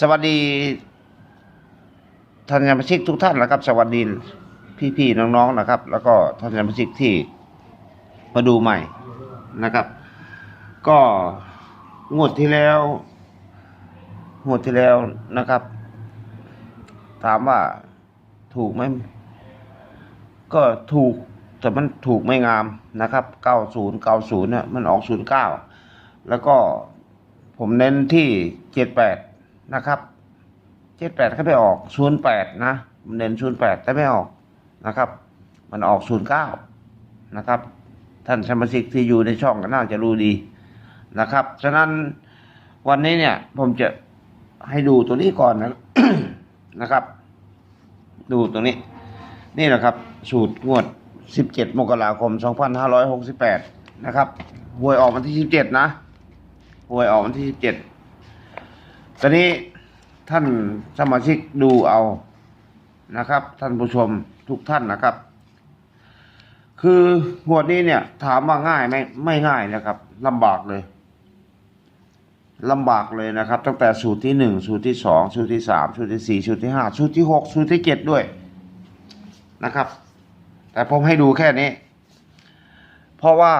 สวัสดีท่านสมาชิกทุกท่านนะครับ สวัสดีพี่ๆน้องๆนะครับ แล้วก็ท่านสมาชิกที่มาดูใหม่นะครับ ก็งวดที่แล้วงวดที่แล้วนะครับ ถามว่าถูกไหมก็ถูกแต่มันถูกไม่งามนะครับ 90 90เนี่ยมันออก 09 แล้วก็ผมเน้นที่ 78 นะครับ78ก็ไปออก08นย์แปดนะผมเด่น้น08แปดแต่ไม่ออกนะครับ มันออก09นย์เก้านะครับ ท่านสมาชิกที่อยู่ในช่องก็น่าจะรู้ดีนะครับ ฉะนั้นวันนี้เนี่ยผมจะให้ดูตัวนี้ก่อนนะนะครับ ดูตรงนี้ นี่แหละครับ สูตรงวด 17 มกราคม 2568 นะครับหวยออกวันที่ 17 นะหวยออกวันที่ 17 ตอนนี้ท่านสมาชิกดูเอานะครับ ท่านผู้ชมทุกท่านนะครับ คืองวดนี้เนี่ย ถามว่าง่ายไหมไม่ง่ายนะครับลำบากเลยลำบากเลยนะครับ ตั้งแต่สูตรที่หนึ่งสูตรที่สองสูตรที่สามสูตรที่สี่สูตรที่ห้าสูตรที่หกสูตรที่เจ็ดด้วยนะครับ แต่ผมให้ดูแค่นี้ เพราะว่า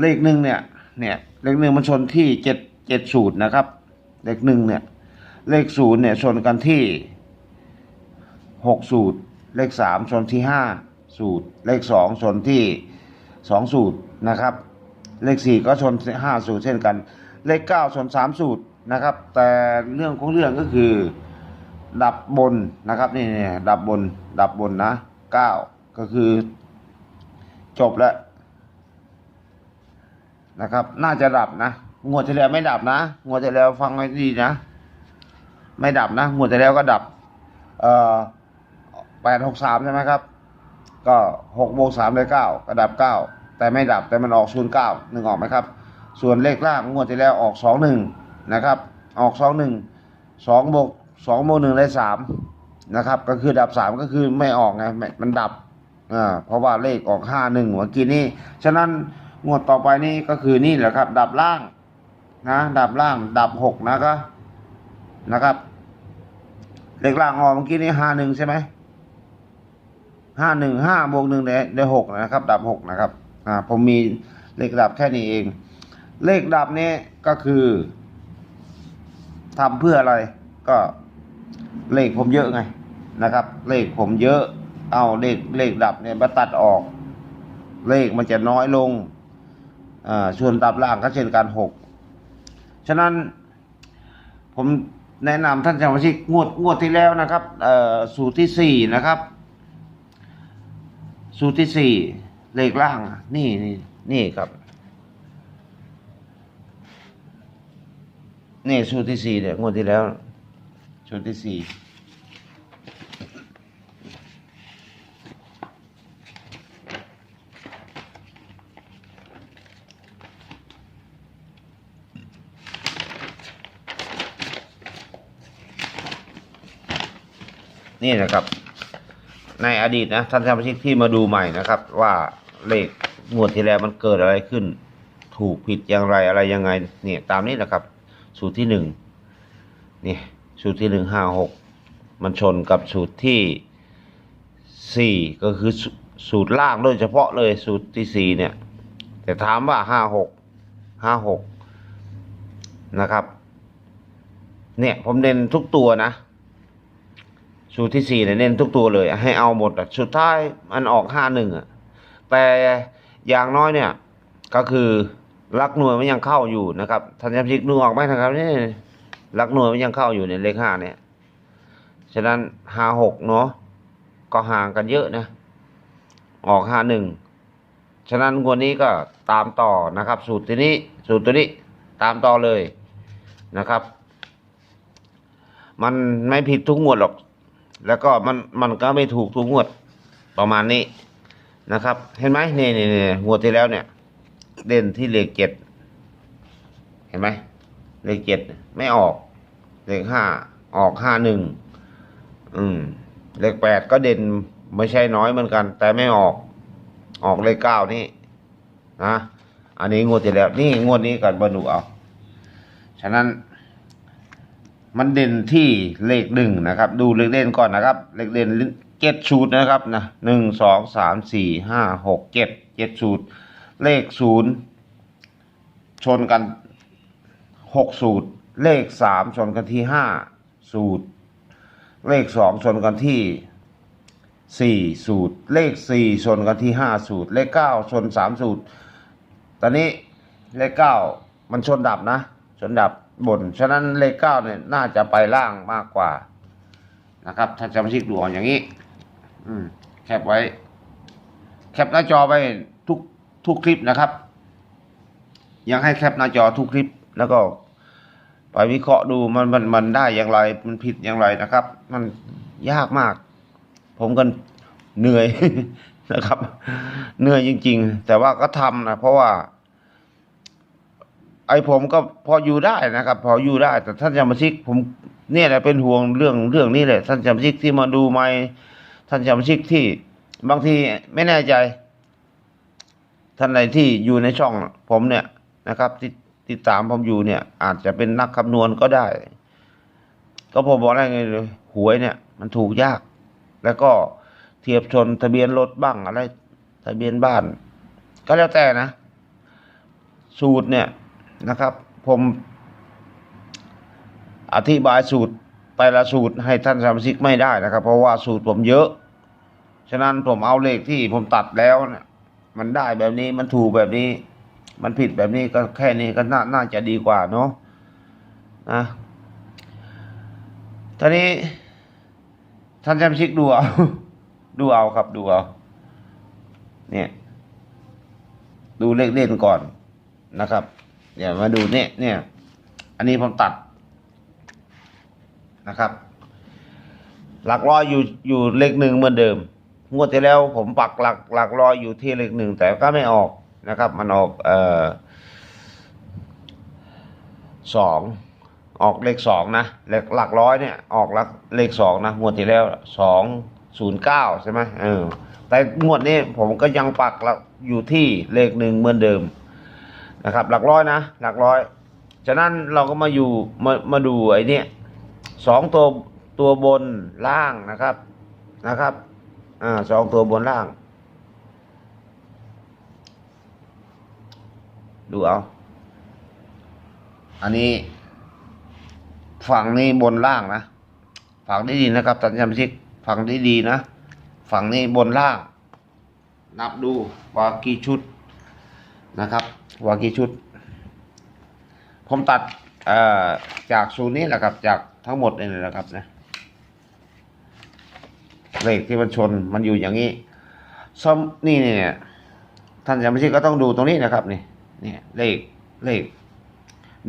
เลขหนึ่งเนี่ย เนี่ย เลขหนึ่งมันชนที่เจ็ดเจ็ดสูตรนะครับ เลขหนึ่งเนี่ย เลขศูนย์เนี่ยชนกันที่หกสูตร เลขสามชนที่ห้าสูตร เลขสองชนที่สองสูตรนะครับ เลขสี่ก็ชนห้าสูตรเช่นกัน เลขเก้าชนสามสูตรนะครับ แต่เรื่องของเรื่องก็คือ ดับบนนะครับนี่นี่ดับบน ดับบนนะเก้าก็คือ จบแล้วนะครับ น่าจะดับนะ งวดที่แล้วไม่ดับนะงวดที่แล้วฟังให้ดีนะ ไม่ดับนะงวดที่แล้วก็ดับ เอ่อแปดหกสามใช่ไหมครับ ก็หกโมงสามเลยเก้าก็ดับเก้าแต่ไม่ดับแต่มันออกศูนย์เก้าหนึ่งออกไหมครับ ส่วนเลขล่างงวดที่แล้วออกสองหนึ่งนะครับ ออกสองหนึ่งสองบวกสองบวกหนึ่งได้สามนะครับ ก็คือดับสามก็คือไม่ออกไงม่มันดับอ่าเพราะว่าเลขออกห้าหนึ่งเมื่อกี้นี้ฉะนั้นงวดต่อไปนี้ก็คือนี่แหละครับ ดับล่าง นะดับล่างดับหกนะครับนะครับ เลขล่างออกเมื่อกี้นี้ห้าหนึ่งใช่ไหมห้าหนึ่งห้าบวกหนึ่งได้ได้หกนะครับ ดับหกนะครับอ่าผมมีเลขดับแค่นี้เอง เลขดับนี้ก็คือทำเพื่ออะไรก็เลขผมเยอะไงนะครับ เลขผมเยอะ เอาเลขเลขดับเนี่ยมาตัดออก เลขมันจะน้อยลงอ่าส่วนดับล่างก็เช่นกันหก ฉะนั้นผมแนะนำท่านสมาชิกงวดงวดที่แล้วนะครับสูตรที่สี่นะครับ สูตรที่สี่เลขล่าง นี่นี่นี่ครับ นี่สูตรที่สี่เนี่ยงวดที่แล้วสูตรที่สี่ นี่นะครับ ในอดีตนะท่านสมาชิกที่มาดูใหม่นะครับ ว่าเลขงวดที่แล้วมันเกิดอะไรขึ้น ถูกผิดอย่างไรอะไรยังไงเนี่ยตามนี้แหละครับ สูตรที่หนึ่งนี่สูตรที่หนึ่งห้าหกมันชนกับสูตรที่สี่ก็คือสูสูตรล่างโดยเฉพาะเลยสูตรที่สี่เนี่ย แต่ถามว่าห้าหกห้าหกนะครับ เนี่ยผมเน้นทุกตัวนะ สูตรที่สี่เนี่ยเน้นทุกตัวเลย ให้เอาหมดสุดท้ายมันออกห้าหนึ่งอะแต่อย่างน้อยเนี่ยก็คือลักหน่วยมันยังเข้าอยู่นะครับท่านจำชิกดูออกไหมนะครับนี่ลักหน่วยมันยังเข้าอยู่ในเลขห้าเนี่ยฉะนั้นห้าหกเนาะก็ห่างกันเยอะนะออกห้าหนึ่งฉะนั้นงวดนี้ก็ตามต่อนะครับ สูตรตัวนี้ สูตรตัวนี้ตามต่อเลยนะครับ มันไม่ผิดทุกงวดหรอก แล้วก็มันมันก็ไม่ถูกทุกงวดประมาณนี้นะครับ เห็นไหมนี่นี่นี่งวดที่แล้วเนี่ย เด่นที่เลขเจ็ดเห็นไหมเลขเจ็ดไม่ออกเลขห้าออกห้าหนึ่งอืมเลขแปดก็เด่นไม่ใช่น้อยเหมือนกัน แต่ไม่ออก ออกเลขเก้านี่นะอันนี้งวดที่แล้ว นี่งวดนี้กันบรรลุเอาฉะนั้น มันเด่นที่เลขหนึ่งนะครับ ดูเลขเด่นก่อนนะครับ เลขเด่นเจ็ดสูตรนะครับนะหนึ่งสองสามสี่ห้าหกเจ็ดเจ็ดสูตร เลขศูนย์ชนกันหกสูตร เลขสามชนกันที่ห้าสูตร เลขสองชนกันที่สี่สูตร เลขสี่ชนกันที่ห้าสูตร เลขเก้าชนสามสูตร ตอนนี้เลขเก้ามันชนดับนะ ชนดับ บน ฉะนั้นเลขเก้าเนี่ยน่าจะไปล่างมากกว่า นะครับ ถ้าจำชิกดูอ่อนอย่างนี้ อืม แคปไว้ แคปหน้าจอไปทุกทุกคลิปนะครับ ยังให้แคปหน้าจอทุกคลิป แล้วก็ ไปวิเคราะห์ดูมันมันมันได้อย่างไร มันผิดอย่างไรนะครับ มันยากมาก ผมก็เหนื่อยนะครับ เหนื่อยจริง ๆ แต่ว่าก็ทำนะเพราะว่า ไอ้ผมก็พออยู่ได้นะครับ พออยู่ได้ แต่ท่านจำชิกผมเนี่ยแหละเป็นห่วงเรื่องเรื่องนี้แหละ ท่านจำชิกที่มาดูไม่ท่านจำชิกที่บางทีไม่แน่ใจ ท่านใดที่อยู่ในช่องผมเนี่ยนะครับที่ติดตามผมอยู่เนี่ย อาจจะเป็นนักคำนวณก็ได้ ก็ผมบอกได้ไงเลยหวยเนี่ย มันถูกยาก แล้วก็เทียบชนทะเบียนรถบ้างอะไร ทะเบียนบ้าน ก็แล้วแต่นะ สูตรเนี่ย นะครับ ผมอธิบายสูตรแต่ละสูตรให้ท่านสมาชิกไม่ได้นะครับ เพราะว่าสูตรผมเยอะ ฉะนั้นผมเอาเลขที่ผมตัดแล้วเนี่ยมันได้แบบนี้มันถูกแบบนี้ มันผิดแบบนี้ก็แค่นี้ก็น่าน่าจะดีกว่าเนาะนะทีนี้ท่านจำชิกดูเอาดูเอาครับดูเอาเนี่ยดูเลขเด่นก่อนนะครับ เดี๋ยวมาดูเนี่ยเนี่ย อันนี้ผมตัดนะครับ หลักร้อยอยู่อยู่เลขหนึ่งเหมือนเดิม งวดที่แล้วผมปักหลักหลักร้อยอยู่ที่เลขหนึ่งแต่ก็ไม่ออกนะครับ มันออกเอ่อสองออกเลขสองนะเลขหลักร้อยเนี่ยออกหลักเลขสองนะงวดที่แล้วสองศูนย์เก้าใช่ไหมเออแต่งวดนี้ผมก็ยังปักหลักอยู่ที่เลขหนึ่งเหมือนเดิม นะครับ หลักร้อยนะ หลักร้อย ฉะนั้นเราก็มาอยู่มามาดูไอ้นี่สองตัวตัวบนล่างนะครับนะครับอ่าสองตัวบนล่าง ดูเอา อันนี้ ฝั่งนี้บนล่างนะ ฝั่งนี้ดีนะครับท่านจำชิกฝั่งนี้ดีนะ ฝั่งนี้บนล่าง นับดูว่ากี่ชุดนะครับ วากี่ชุด ผมตัดจากศูนย์นี้แหละครับ จากทั้งหมดนี่แหละครับนะเลขที่มันชนมันอยู่อย่างนี้ซ่อมนี่เนี่ยท่านจำไม่ใช่ก็ต้องดูตรงนี้นะครับ นี่เนี่ยเลขเลข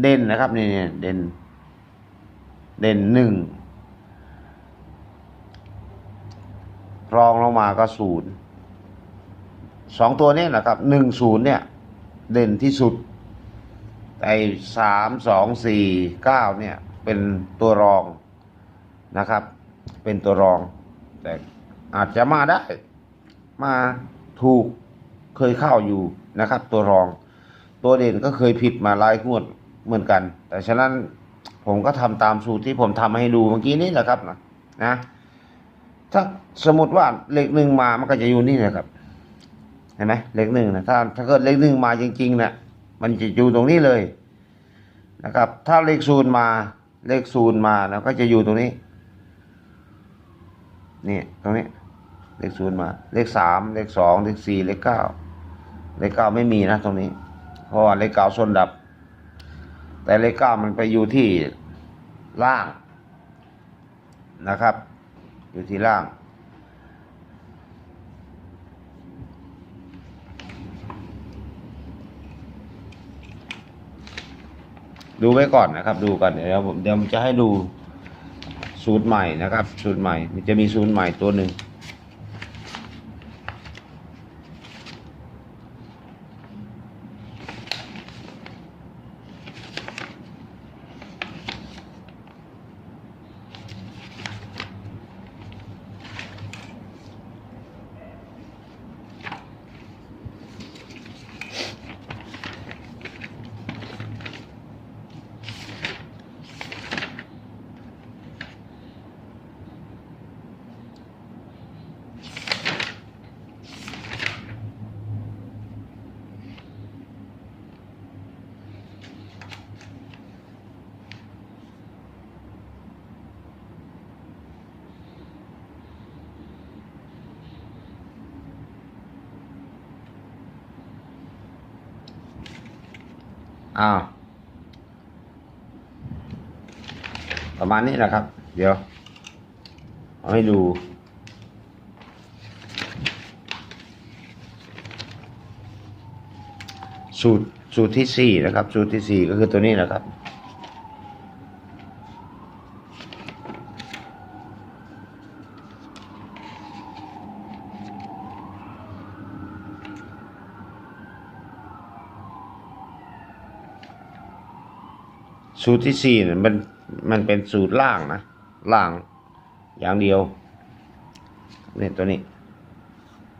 เด่นนะครับ นี่เนี่ยเด่น เด่นหนึ่งรองลงมาก็ศูนย์สองตัวนี้นะครับหนึ่งศูนย์เนี่ย เด่นที่สุดไอ้สามสองสี่เก้าเนี่ยเป็นตัวรองนะครับ เป็นตัวรอง แต่อาจจะมาได้ มาถูกเคยเข้าอยู่นะครับ ตัวรอง ตัวเด่นก็เคยผิดมาหลายงวดเหมือนกัน แต่ฉะนั้นผมก็ทำตามสูตรที่ผมทำให้ดูเมื่อกี้นี้แหละครับนะนะถ้าสมมติว่าเลขหนึ่งมามันก็จะอยู่นี่นะครับ เห็นไหมเลขหนึ่งนะถ้าถ้าเกิดเลขหนึ่งมาจริงๆนะมันจะอยู่ตรงนี้เลยนะครับ ถ้าเลขศูนย์มาเลขศูนย์มาแล้วก็จะอยู่ตรงนี้นี่ตรงนี้เลขศูนย์มา เลขสามเลขสองเลขสี่เลขเก้าเลขเก้าไม่มีนะตรงนี้ เพราะว่าเลขเก้าส้นดับ แต่เลขเก้ามันไปอยู่ที่ล่างนะครับ อยู่ที่ล่าง ดูไว้ก่อนนะครับ ดูก่อนเดี๋ยวผมเดี๋ยวผมจะให้ดูสูตรใหม่นะครับ สูตรใหม่มันจะมีสูตรใหม่ตัวหนึ่ง อ้าวประมาณนี้นะครับ เดี๋ยวเอาให้ดูสูตรสูตรที่สี่นะครับ สูตรที่สี่ก็คือตัวนี้นะครับ สูตรที่สี่เนี่ยมันมันเป็นสูตรล่างนะล่างอย่างเดียวเนี่ยตัวนี้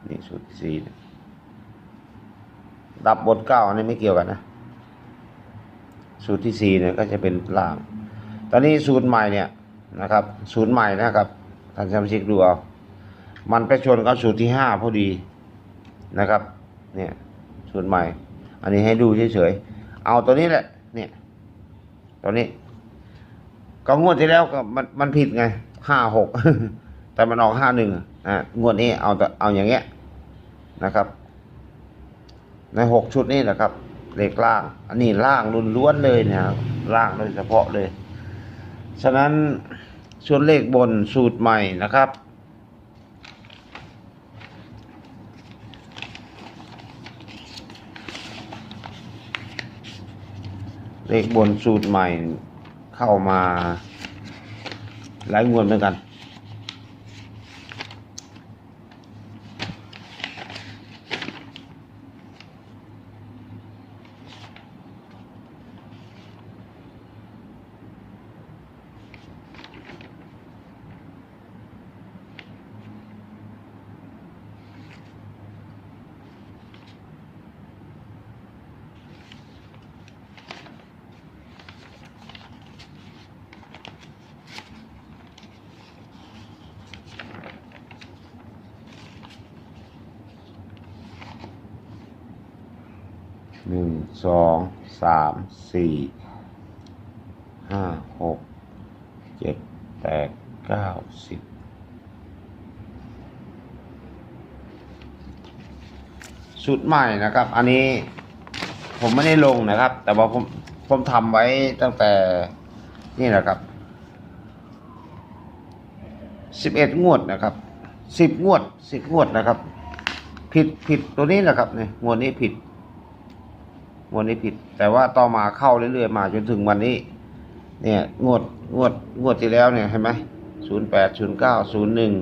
นี่สูตรที่สี่ดับบทเก้าอันนี้ไม่เกี่ยวกันนะ สูตรที่สี่เนี่ยก็จะเป็นล่าง ตอนนี้สูตรใหม่เนี่ยนะครับ สูตรใหม่นะครับท่านสมาชิกดูเอามันไปชนกับสูตรที่ห้าพอดีนะครับ เนี่ยสูตรใหม่ อันนี้ให้ดูเฉยๆเอาตัวนี้แหละ เนี่ย ตัวนี้ ก็งวดที่แล้วก็มันมันผิดไงห้าหกแต่มันออกห้าหนึ่งอะงวดนี้เอาเอาอย่างเงี้ยนะครับ ในหกชุดนี้แหละครับเลขล่าง อันนี้ล่างล้วนๆเลยเนี่ยล่างโดยเฉพาะเลย ฉะนั้นส่วนเลขบนสูตรใหม่นะครับ เลขบนสูตรใหม่เข้ามาหลายงวดเหมือนกัน หนึ่งสองสามสี่ห้าหกเจ็ดแปดเก้าสิบชุดใหม่นะครับ อันนี้ผมไม่ได้ลงนะครับ แต่ว่าผมผมทำไว้ตั้งแต่นี่แหละครับสิบเอ็ดงวดนะครับสิบงวดสิบงวดนะครับ ผิดผิดตัวนี้แหละครับเนี่ยงวดนี้ผิด วดนี้ผิด แต่ว่าต่อมาเข้าเรื่อยๆมาจนถึงวันนี้ เนี่ยงวดงวดงวดที่แล้วเนี่ยเห็นไหมศูนย์แปดศูนย์เก้าศูนย์หนึ่ง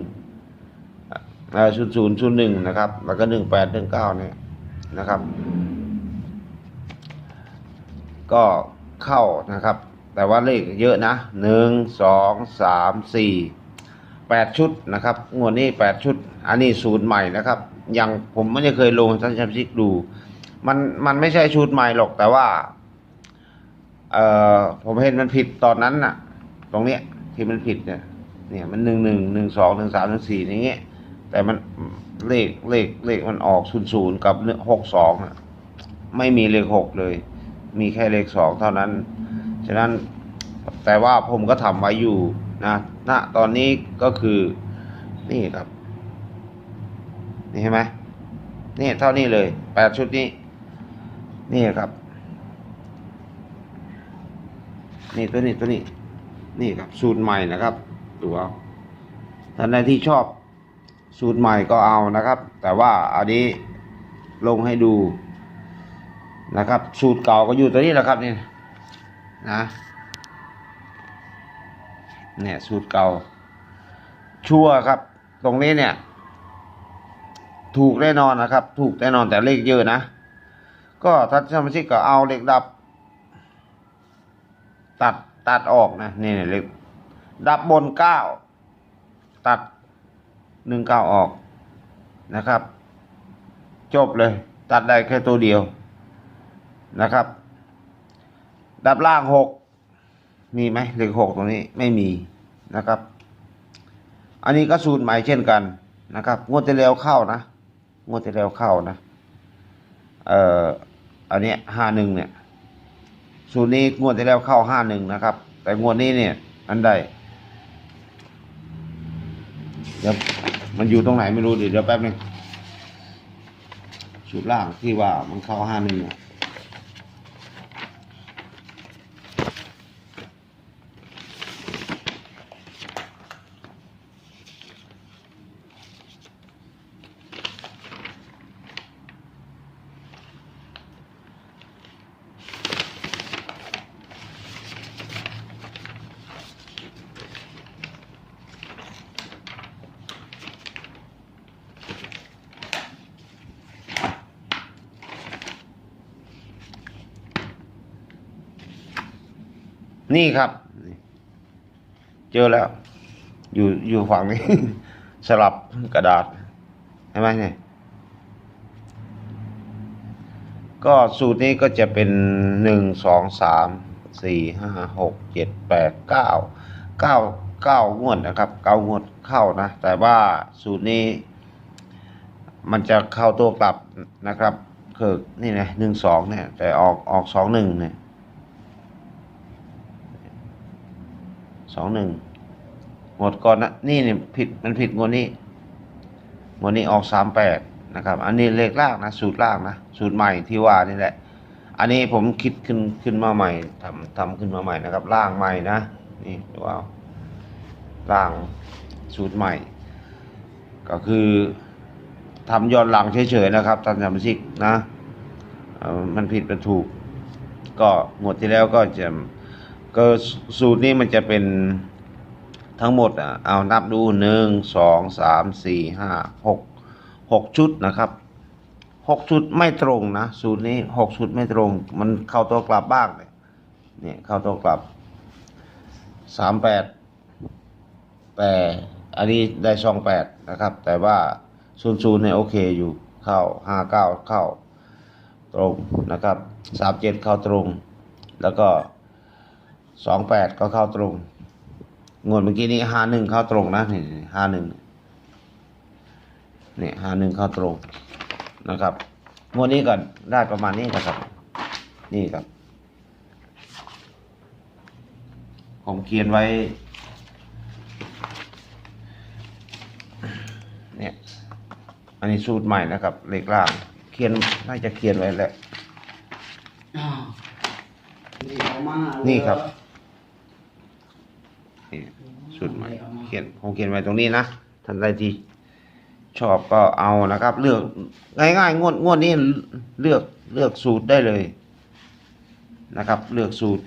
ศูนย์ศูนย์ศูนย์หนึ่งนะครับ แล้วก็หนึ่งแปดหนึ่งเก้าเนี่ยนะครับ ก็เข้านะครับ แต่ว่าเลขเยอะนะหนึ่งสองสามสี่แปดชุดนะครับ งวดนี้แปดชุด อันนี้สูตรใหม่นะครับ ยังผมไม่ได้เคยลงท่านชมชิกดู มันมันไม่ใช่ชุดใหม่หรอกแต่ว่า เอ่อผมเห็นมันผิดตอนนั้นน่ะ ตรงเนี้ยที่มันผิดเนี่ย เนี่ยมันหนึ่งหนึ่งหนึ่งสองหนึ่งสามหนึ่งสี่อย่างเงี้ยแต่มันเลขเลขเลขมันออกศูนย์ศูนย์กับหกสองอะไม่มีเลขหกเลย มีแค่เลขสองเท่านั้น ฉะนั้นแต่ว่าผมก็ทำไว้อยู่นะณตอนนี้ก็คือนี่ครับ นี่เห็นไหมนี่เท่านี้เลยแปดชุดนี้ นี่ครับ นี่ตัวนี้ตัวนี้ นี่ครับ สูตรใหม่นะครับดูเอาท่านใดที่ชอบสูตรใหม่ก็เอานะครับ แต่ว่าอันนี้ลงให้ดูนะครับ สูตรเก่าก็อยู่ตัวนี้แหละครับนี่นะเนี่ยสูตรเก่า ชั่วครับ ตรงนี้เนี่ย ถูกแน่นอนนะครับ ถูกแน่นอนแต่เลขเยอะนะ ก็ถ้าสมาชิกก็เอาเลขดับ ตัดตัดออกนะนี่เลขดับบนเก้าตัดหนึ่งเก้าออกนะครับ จบเลย ตัดได้แค่ตัวเดียวนะครับ ดับล่างหกมีไหมเลขหกตรงนี้ไม่มีนะครับ อันนี้ก็สูตรใหม่เช่นกันนะครับ งวดที่แล้วเข้านะ งวดที่แล้วเข้านะ เอ่อ อันเนี้ยห้าหนึ่งเนี่ย สูตรนี้งวดที่แล้วเข้าห้าหนึ่งนะครับ แต่งวดนี้เนี่ย อันใดเดี๋ยวมันอยู่ตรงไหนไม่รู้เดี๋ยวเดี๋ยวแป๊บนึงสูตรล่างที่ว่ามันเข้าห้าหนึ่งเนี่ย นี่ครับ เจอแล้ว อยู่อยู่ฝั่งนี้ สลับกระดาษเห็นไหมเนี่ยก็สูตรนี้ก็จะเป็นหนึ่งสองสามสี่ห้าหกเจ็ดแปดเก้าเก้าเก้างวดนะครับเก้างวดเข้านะ แต่ว่าสูตรนี้ มันจะเข้าตัวกลับนะครับ คือนี่นะหนึ่งสองเนี่ย แต่ออกออกสองหนึ่งเนี่ย สองหนึ่งหมดก่อนนะนี่เนี่ยผิดมันผิดงวดนี้งวดนี้ออกสามแปดนะครับ อันนี้เลขล่างนะ สูตรล่างนะ สูตรใหม่ที่ว่านี่แหละ อันนี้ผมคิดขึ้นขึ้นมาใหม่ทำทำขึ้นมาใหม่นะครับล่างใหม่นะนี่ดูเอาล่างสูตรใหม่ ก็คือทำย้อนหลังเฉยๆนะครับท่านสมาชิกนะมันผิดมันถูก ก็งวดที่แล้วก็จะ ก็สูตรนี้มันจะเป็นทั้งหมดอะเอานับดูหนึ่งสองสามสี่ห้าหกหกชุดนะครับหกชุดไม่ตรงนะสูตรนี้หกชุดไม่ตรง มันเข้าตัวกลับบ้างเนี่ยเนี่ยเข้าตัวกลับสามแปดแต่อันนี้ได้สองแปดนะครับ แต่ว่าศูนย์ศูนย์เนี่ยโอเคอยู่เข้าห้าเก้าเข้าตรงนะครับสามเจ็ดเข้าตรง แล้วก็ สองแปดก็เข้าตรงงวดเมื่อกี้นี้ห้าหนึ่งเข้าตรงนะนี่ห้าหนึ่งเนี่ยห้าหนึ่งเข้าตรงนะครับงวดนี้ก็ได้ประมาณนี้นะครับ นี่ครับ ผมเขียนไว้ เนี่ย อันนี้สูตรใหม่นะครับ เลขล่าง เขียนน่าจะเขียนไว้แล้วอ้าวนี่เอามาเลยนี่ครับ นี่สูตรใหม่ เขียนผมเขียนไว้ตรงนี้นะท่านใดที่ชอบก็เอานะครับ เลือกง่ายๆงวดงวดนี้เลือกเลือกสูตรได้เลยนะครับ เลือกสูตร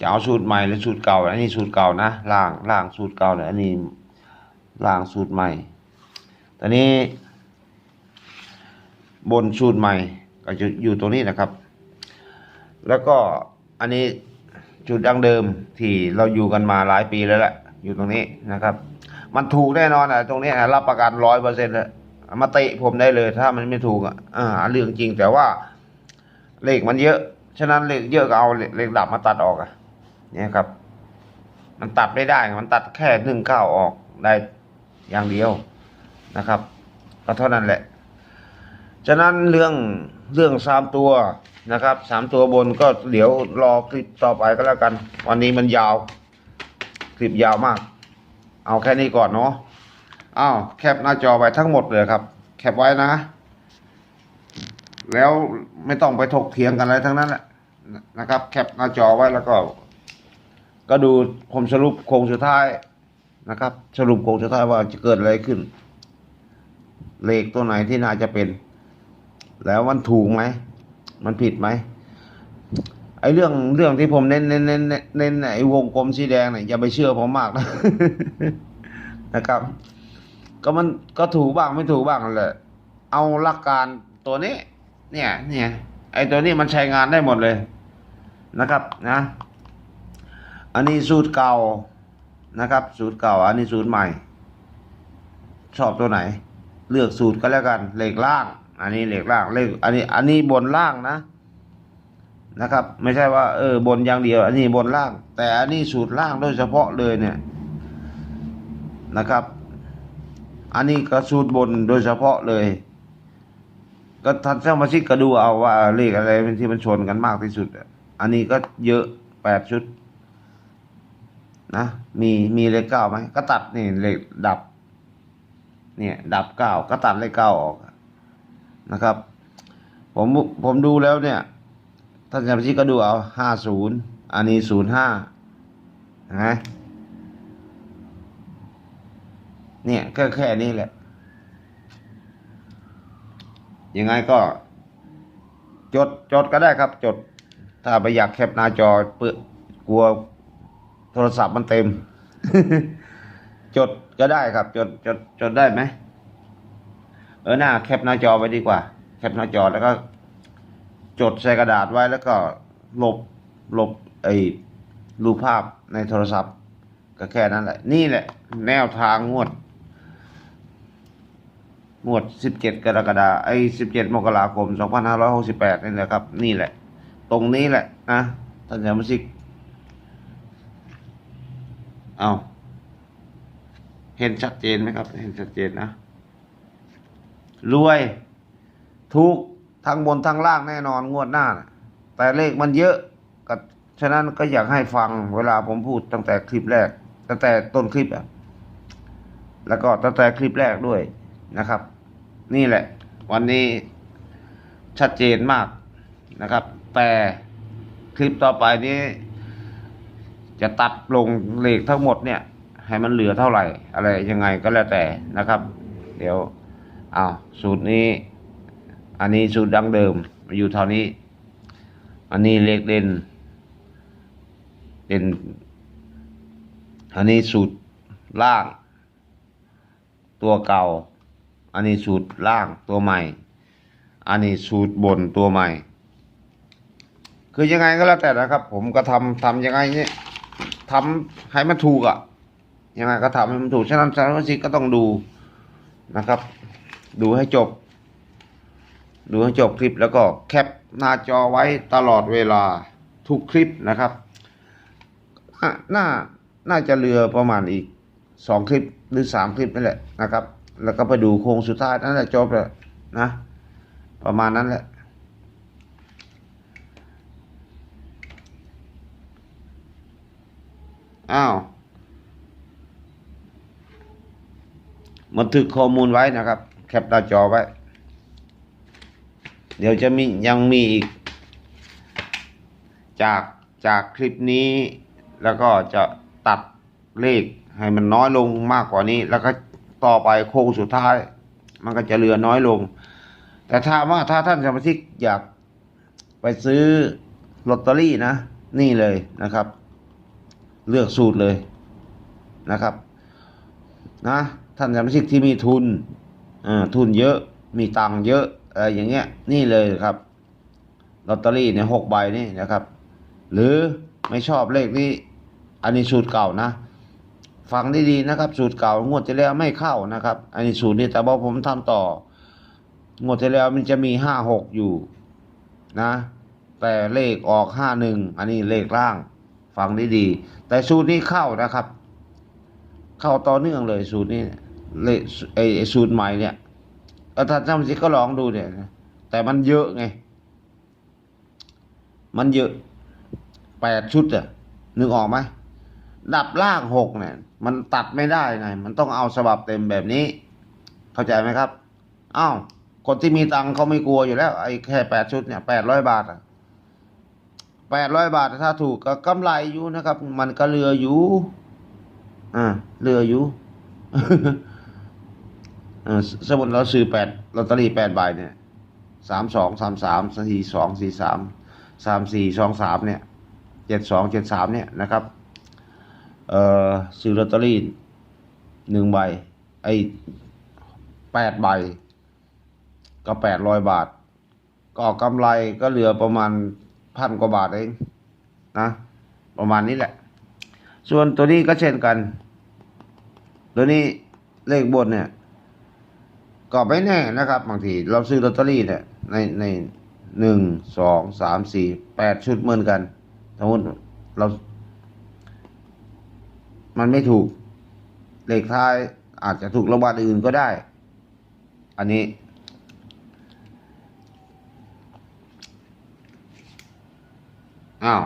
จะเอาสูตรใหม่หรือสูตรเก่า อันนี้สูตรเก่านะล่างล่างสูตรเก่าเลยอันนี้ล่างสูตรใหม่ ตอนนี้ บนสูตรใหม่ก็จะอยู่ตรงนี้นะครับ แล้วก็อันนี้ จุดดังเดิมที่เราอยู่กันมาหลายปีแล้วแหละอยู่ตรงนี้นะครับ มันถูกแน่นอนอะตรงนี้รับประกันร้อยเปอร์เซ็นต์เลยมาเตะผมได้เลย ถ้ามันไม่ถูกอะอ่าเรื่องจริงแต่ว่าเลขมันเยอะ ฉะนั้นเลขเยอะก็เอาเลขเลขดับมาตัดออกอะเนี่ยครับ มันตัดไม่ได้ มันตัดแค่หนึ่งเก้าออกได้อย่างเดียวนะครับ ก็เท่านั้นแหละ ฉะนั้นเรื่อง เรื่องสามตัวนะครับสามตัวบนก็เดี๋ยวรอคลิปต่อไปก็แล้วกัน วันนี้มันยาว คลิปยาวมาก เอาแค่นี้ก่อนเนาะอ้าวแคปหน้าจอไว้ทั้งหมดเลยครับ แคปไว้นะ แล้วไม่ต้องไปถกเถียงกันอะไรทั้งนั้นแหละนะครับ แคปหน้าจอไว้แล้วก็ ก็ดูผมสรุปโครงสุดท้ายนะครับ สรุปโครงสุดท้ายว่าจะเกิดอะไรขึ้น เลขตัวไหนที่น่าจะเป็น แล้วมันถูกไหม มันผิดไหมไอ้เรื่องเรื่องที่ผมเน้นเน้นเน้นเน้นเน้นไอ้วงกลมสีแดงเนี่ยอย่าไปเชื่อผมมากนะนะครับ ก็มันก็ถูกบ้างไม่ถูกบ้างนั่นแหละเอาหลักการตัวนี้ เนี่ย เนี่ย ไอ้ตัวนี้มันใช้งานได้หมดเลยนะครับนะ อันนี้สูตรเก่านะครับ สูตรเก่า อันนี้สูตรใหม่ ชอบตัวไหน เลือกสูตรก็แล้วกัน เลขล่าง อันนี้เหลขล่างเลขอันนี้ อันนี้บนล่างนะนะครับ ไม่ใช่ว่าเออบนอย่างเดียว อันนี้บนล่าง แต่อันนี้สูตรล่างโดยเฉพาะเลยเนี่ยนะครับ อันนี้ก็สูตรบนโดยเฉพาะเลย ก็ท่านเจ้ามาชิกก็ดูเอาว่าเลขอะไรเป็นที่มันชนกันมากที่สุดอะอันนี้ก็เยอะแปดชุดนะมีมีเลขเก้าไหมก็ตัดนี่เลขดับ เนี่ย ดับเก้าก็ตัดเลขเก้าออก นะครับ ผมผมดูแล้วเนี่ยท่านสมาชิกก็ดูเอาห้าศูนย์อันนี้ศูนย์ห้านะเนี่ยก็แค่นี้แหละ ยังไงก็ จดจดก็ได้ครับ จด ถ้าไปอยากแคปหน้าจอเปื้อกลัวโทรศัพท์มันเต็ม จดก็ได้ครับ จดจดจดได้ไหม ออหน้าแคปหน้าจอไว้ดีกว่า แคปหน้าจอแล้วก็ จดใส่กระดาษไว้แล้วก็ลบลบไอ้รูปภาพในโทรศัพท์ ก็แค่นั้นแหละ นี่แหละ แนวทางงวดงวด 17 กรกฎาไอ้ 17 มกราคม 2568 นี่แหละครับ นี่แหละ ตรงนี้แหละนะท่านสมาชิกเอาเห็นชัดเจนไหมครับ เห็นชัดเจนนะ รวยทุกทั้งบนทั้งล่างแน่นอนงวดหน้านะแต่เลขมันเยอะก็ฉะนั้นก็อยากให้ฟังเวลาผมพูดตั้งแต่คลิปแรก ตั้งแต่ต้นคลิปอะแล้วก็ตั้งแต่คลิปแรกด้วยนะครับ นี่แหละ วันนี้ชัดเจนมากนะครับ แต่คลิปต่อไปนี้ จะตัดลงเลขทั้งหมดเนี่ย ให้มันเหลือเท่าไหร่ อะไรยังไงก็แล้วแต่นะครับ เดี๋ยว อาวสูตรนี้ อันนี้สูตรดั้งเดิม อยู่เท่านี้ อันนี้เลขเด่น เด่น อันนี้สูตรล่าง ตัวเก่า อันนี้สูตรล่างตัวใหม่ อันนี้สูตรบนตัวใหม่ คือยังไงก็แล้วแต่นะครับ ผมก็ทำทำยังไงเนี่ยทำให้มันถูกอะ่ะยังไงก็ทำให้มันถูกฉะนั้นสมาชิกก็ต้องดูนะครับ ดูให้จบ ดูให้จบคลิปแล้วก็แคปหน้าจอไว้ตลอดเวลาทุกคลิปนะครับน่าน่าจะเหลือประมาณอีกสองคลิปหรือสามคลิปนั่นแหละนะครับ แล้วก็ไปดูโค้งสุดท้ายนั่นแหละจบแล้วนะ ประมาณนั้นแหละอ้าวบันทึกข้อมูลไว้นะครับ แคปหน้าจอไว้ เดี๋ยวจะมียังมีอีก จากจากคลิปนี้แล้วก็จะตัดเลขให้มันน้อยลงมากกว่านี้ แล้วก็ต่อไปโค้งสุดท้าย มันก็จะเหลือน้อยลง แต่ถ้าว่าถ้าท่านสมาชิกอยากไปซื้อลอตเตอรี่นะ นี่เลยนะครับ เลือกสูตรเลยนะครับ นะ ท่านสมาชิกที่มีทุน ทุนเยอะมีตังค์เยอะอะไรอย่างเงี้ยนี่เลยครับลอตเตอรี่เนี่ยหกใบนี่นะครับ หรือไม่ชอบเลขนี้อันนี้สูตรเก่านะฟังดีๆนะครับ สูตรเก่างวดที่แล้วไม่เข้านะครับ อันนี้สูตรนี้แต่บอกผมทำต่องวดที่แล้วมันจะมีห้าหกอยู่นะ แต่เลขออกห้าหนึ่งอันนี้เลขล่าง ฟังดีๆแต่สูตรนี้เข้านะครับ เข้าต่อเนื่องเลยสูตรนี้ เลไอ้สูตรใหม่เนี่ยก็ถ้าท่านสิก็ลองดูเนี่ยนะแต่มันเยอะไง มันเยอะแปดชุดอะนึกออกไหมดับล่างหกเนี่ย มันตัดไม่ได้ไง มันต้องเอาฉบับเต็มแบบนี้ เข้าใจไหมครับอ้าวคนที่มีตังค์เขาไม่กลัวอยู่แล้ว ไอ้แค่แปดชุดเนี่ยแปดร้อยบาทอะแปดร้อยบาทถ้าถูกก็กำไรอยู่นะครับ มันก็เหลืออยู่อ่าเหลืออยู่ สมมติเราซื้อแปดลอตเตอรี่แปดใบเนี่ยสามสองสามสามสี่สองสี่สามสามสี่สองสามเนี่ยเจ็ดสองเจ็ดสามเนี่ยนะครับเอ่อซื้อลอตเตอรี่หนึ่งใบไอ้แปดใบ ก็แปดร้อยบาท ก็กำไรก็เหลือประมาณพันกว่าบาทเองนะประมาณนี้แหละ ส่วนตัวนี้ก็เช่นกัน ตัวนี้เลขบนเนี่ย ก็ไม่แน่นะครับบางทีเราซื้อลอตเตอรี่เนี่ยในในหนึ่งสองสามสี่แปดชุดเหมือนกันสมมติเรา มันไม่ถูกเลขท้ายอาจจะถูกรางวัลอื่นก็ได้ อันนี้ อ้าว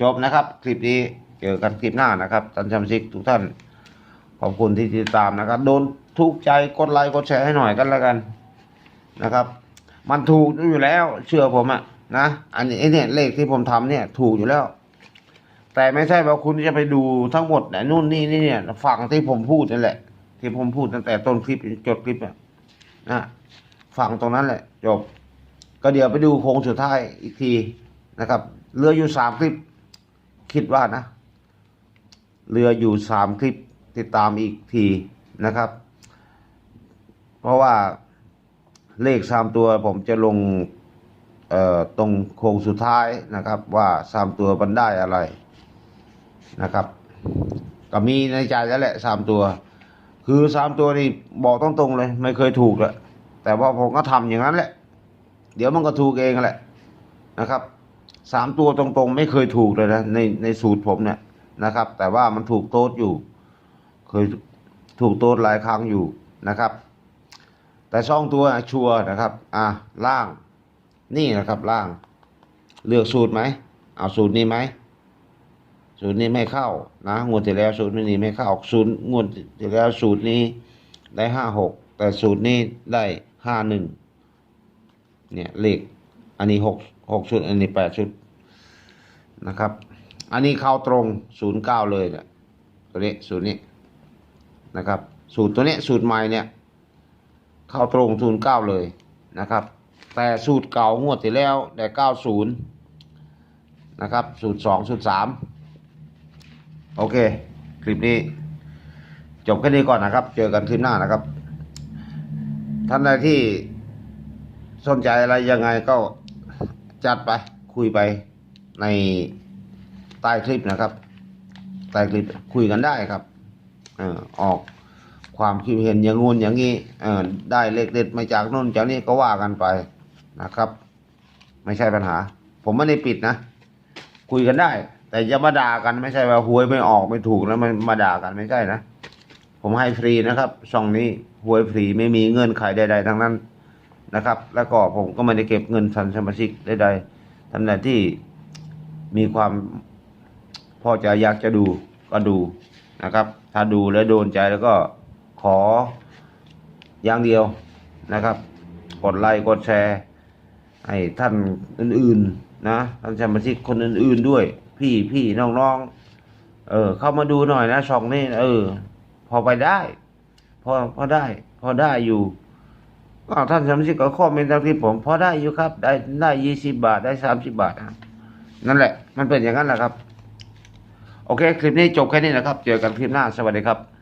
จบนะครับ คลิปนี้เจอกันคลิปหน้านะครับท่านชมชิกทุกท่าน ขอบคุณที่ติดตามนะครับ โดน ถูกใจกดไลค์กดแชร์ให้หน่อยกันแล้วกันนะครับ มันถูกอยู่แล้วเชื่อผมอะนะอันนี้เนี่ยเลขที่ผมทำเนี่ย ถูกอยู่แล้ว แต่ไม่ใช่ว่าคุณจะไปดูทั้งหมดไหนนู่นนี่นี่เนี่ยฝั่งที่ผมพูดนั่นแหละ ที่ผมพูดตั้งแต่ต้นคลิปจบคลิปอะนะฝั่งตรงนั้นแหละ จบ ก็เดี๋ยวไปดูโค้งสุดท้ายอีกทีนะครับเหลืออยู่สามคลิป คิดว่านะเหลืออยู่สามคลิปติดตามอีกทีนะครับ ราะว่าเลขสามตัวผมจะลงเอ่อตรงโค้งสุดท้ายนะครับ ว่าสามตัวมันได้อะไรนะครับ ก็มีในใจแล้วแหละสามตัว คือสามตัวนี่บอกตรงๆเลย ไม่เคยถูกเลยแต่ว่าผมก็ทำอย่างนั้นแหละ เดี๋ยวมันก็ถูกเองแหละนะครับสามตัวตรงๆ ไม่เคยถูกเลยนะในในสูตรผมเนี่ยนะครับ แต่ว่ามันถูกโต๊ดอยู่ เคยถูกโต๊ดหลายครั้งอยู่นะครับ แต่ช่องตัวชัวนะครับ อะล่าง นี่นะครับล่าง เลือกสูตรไหมเอาสูตรนี้ไหมสูตรนี้ไม่เข้านะงวดที่แล้วสูตรนี้ไม่เข้าสูตรงวดที่แล้วสูตรนี้ได้ห้าหกแต่สูตรนี้ได้ห้าหนึ่งเนี่ยเลขอันนี้หกหกชุดอันนี้แปดชุดนะครับ อันนี้เข้าตรงศูนย์เก้าเลยเนี่ยตัวนี้สูตรนี้นะครับ สูตรตัวนี้สูตรใหม่เนี่ย เข้าตรงศูนย์เก้าเลยนะครับ แต่สูตรเก่างวดที่แล้วได้เก้าศูนย์นะครับสูตรสองสูตรสามโอเค คลิปนี้ จบแค่นี้ก่อนนะครับ เจอกันคลิปหน้านะครับ ท่านใดที่สนใจอะไรยังไงก็จัดไปคุยไปในใต้คลิปนะครับ ใต้คลิปคุยกันได้ครับออออก ความคิดเห็นอย่างงูนอย่างนี้เออได้เลขเด็ดมาจากนู่นจากนี่ก็ว่ากันไปนะครับ ไม่ใช่ปัญหา ผมไม่ได้ปิดนะ คุยกันได้ แต่อย่ามาด่ากันไม่ใช่ว่าหวยไม่ออกไม่ถูกแล้วมันมาด่ากันไม่ใช่นะผมให้ฟรีนะครับช่องนี้หวยฟรีไม่มีเงื่อนไขใด ๆ ทั้งนั้นนะครับ แล้วก็ผมก็ไม่ได้เก็บเงินทันสมาชิกใดๆท่านใดที่มีความพอจะอยากจะดูก็ดูนะครับ ถ้าดูแล้วโดนใจแล้วก็ ขออย่างเดียวนะครับ กดไลค์กดแชร์ให้ท่านอื่นๆนะท่านสมาชิกคนอื่น ๆด้วย พี่พี่น้องๆเออ เข้ามาดูหน่อยนะช่องนี้เออ พอไปได้ พอพอได้ พอได้อยู่ก็ท่านสมาชิกก็คอมเมนต์ตามที่ผม พอได้อยู่ครับ ได้ได้ยี่สิบาทได้สามสิบาทนั่นแหละ มันเป็นอย่างนั้นแหละครับ โอเค คลิปนี้จบแค่นี้นะครับ เจอกันคลิปหน้าสวัสดีครับ